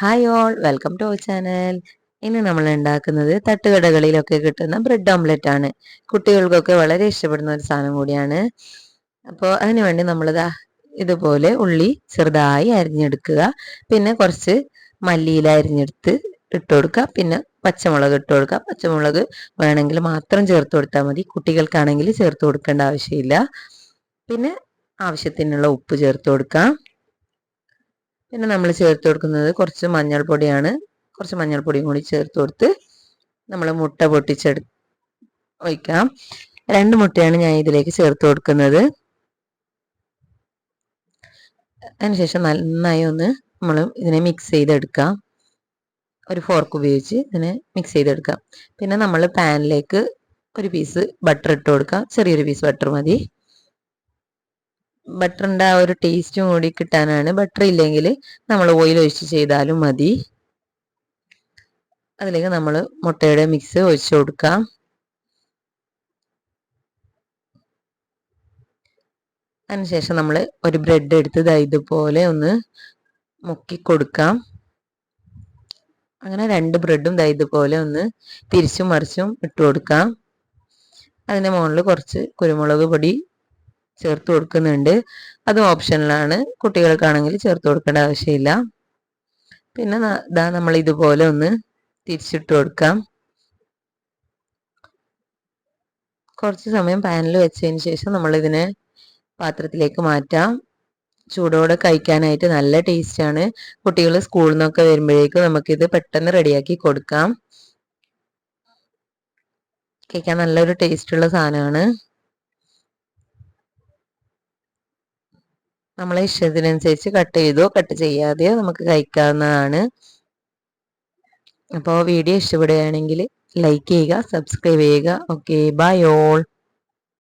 Hi all welcome to our channel ഇന്ന് നമ്മൾ ഉണ്ടാക്കുന്നത് തട്ടുകടകളിലൊക്കെ കിട്ടുന്ന ബ്രെഡ് ഓംലെറ്റ് ആണ്. കുട്ടികൾക്കൊക്കെ വളരെ ഇഷ്ടപ്പെടുന്ന ഒരു സാധനം കൂടിയാണ്. അപ്പോൾ അതിനുവേണ്ടി നമ്മളിതാ ഇതുപോലെ ഉള്ളി ചെറുതായി അരിഞ്ഞെടുക്കുക. പിന്നെ കുറച്ച് മല്ലിയില അരിഞ്ഞെടുത്ത് ഇട്ട് കൊടുക്കുക. പിന്നെ പച്ചമുളക് ഇട്ട് കൊടുക്കുക. പച്ചമുളക് വേണമെങ്കിൽ മാത്രം ചേർത്ത് കൊടുത്താൽ മതി. കുട്ടികൾക്കാണെങ്കിൽ ചേർത്ത് കൊടുക്കേണ്ട ആവശ്യമില്ല. പിന്നെ ആവശ്യത്തിനുള്ള ഉപ്പ് ചേർത്ത് കൊടുക്കാം. പിന്നെ നമ്മൾ ചേർത്ത് കൊടുക്കുന്നത് കുറച്ച് മഞ്ഞൾപ്പൊടിയാണ്. കുറച്ച് മഞ്ഞൾപ്പൊടിയും കൂടി ചേർത്ത് കൊടുത്ത് നമ്മൾ മുട്ട പൊട്ടിച്ചെടു ഒഴിക്കാം രണ്ട് മുട്ടയാണ് ഞാൻ ഇതിലേക്ക് ചേർത്ത് കൊടുക്കുന്നത്. അതിനുശേഷം നന്നായി ഒന്ന് നമ്മൾ ഇതിനെ മിക്സ് ചെയ്തെടുക്കാം. ഒരു ഫോർക്ക് ഉപയോഗിച്ച് ഇതിനെ മിക്സ് ചെയ്തെടുക്കാം. പിന്നെ നമ്മൾ പാനിലേക്ക് ഒരു പീസ് ബട്ടർ ഇട്ട് കൊടുക്കാം. ചെറിയൊരു പീസ് ബട്ടർ മതി. ബട്ടറിന്റെ ആ ഒരു ടേസ്റ്റും കൂടി കിട്ടാനാണ്. ബട്ടർ ഇല്ലെങ്കിൽ നമ്മൾ ഓയിൽ ഒഴിച്ച് ചെയ്താലും മതി. അതിലേക്ക് നമ്മൾ മുട്ടയുടെ മിക്സ് ഒഴിച്ച് കൊടുക്കാം. അതിനുശേഷം നമ്മൾ ഒരു ബ്രെഡ് എടുത്ത് ഇതുപോലെ ഒന്ന് മുക്കി കൊടുക്കാം. അങ്ങനെ രണ്ട് ബ്രെഡും ഇതുപോലെ ഒന്ന് തിരിച്ചും മറിച്ചും ഇട്ട് കൊടുക്കാം. അതിന്റെ മുകളിൽ കുറച്ച് കുരുമുളക് പൊടി ചേർത്ത് കൊടുക്കുന്നുണ്ട്. അതും ഓപ്ഷനിലാണ് കുട്ടികൾക്കാണെങ്കിൽ ചേർത്ത് കൊടുക്കേണ്ട ആവശ്യമില്ല. പിന്നെ ഇതാ നമ്മൾ ഇതുപോലെ ഒന്ന് തിരിച്ചിട്ട് കൊടുക്കാം. കുറച്ച് സമയം പാനിൽ വെച്ചതിന് ശേഷം നമ്മൾ ഇതിനെ പാത്രത്തിലേക്ക് മാറ്റാം. ചൂടോടെ കഴിക്കാനായിട്ട് നല്ല ടേസ്റ്റാണ് കുട്ടികൾ സ്കൂളിൽ നിന്നൊക്കെ വരുമ്പോഴേക്കും നമുക്കിത് പെട്ടെന്ന് റെഡിയാക്കി കൊടുക്കാം. കഴിക്കാൻ നല്ലൊരു ടേസ്റ്റുള്ള സാധനമാണ്. നമ്മളെ ഇഷ്ടത്തിനനുസരിച്ച് കട്ട് ചെയ്തോ കട്ട് ചെയ്യാതെയോ നമുക്ക് കഴിക്കാവുന്നതാണ്. അപ്പോൾ വീഡിയോ ഇഷ്ടപ്പെടുകയാണെങ്കിൽ ലൈക്ക് ചെയ്യുക സബ്സ്ക്രൈബ് ചെയ്യുക. Okay bye all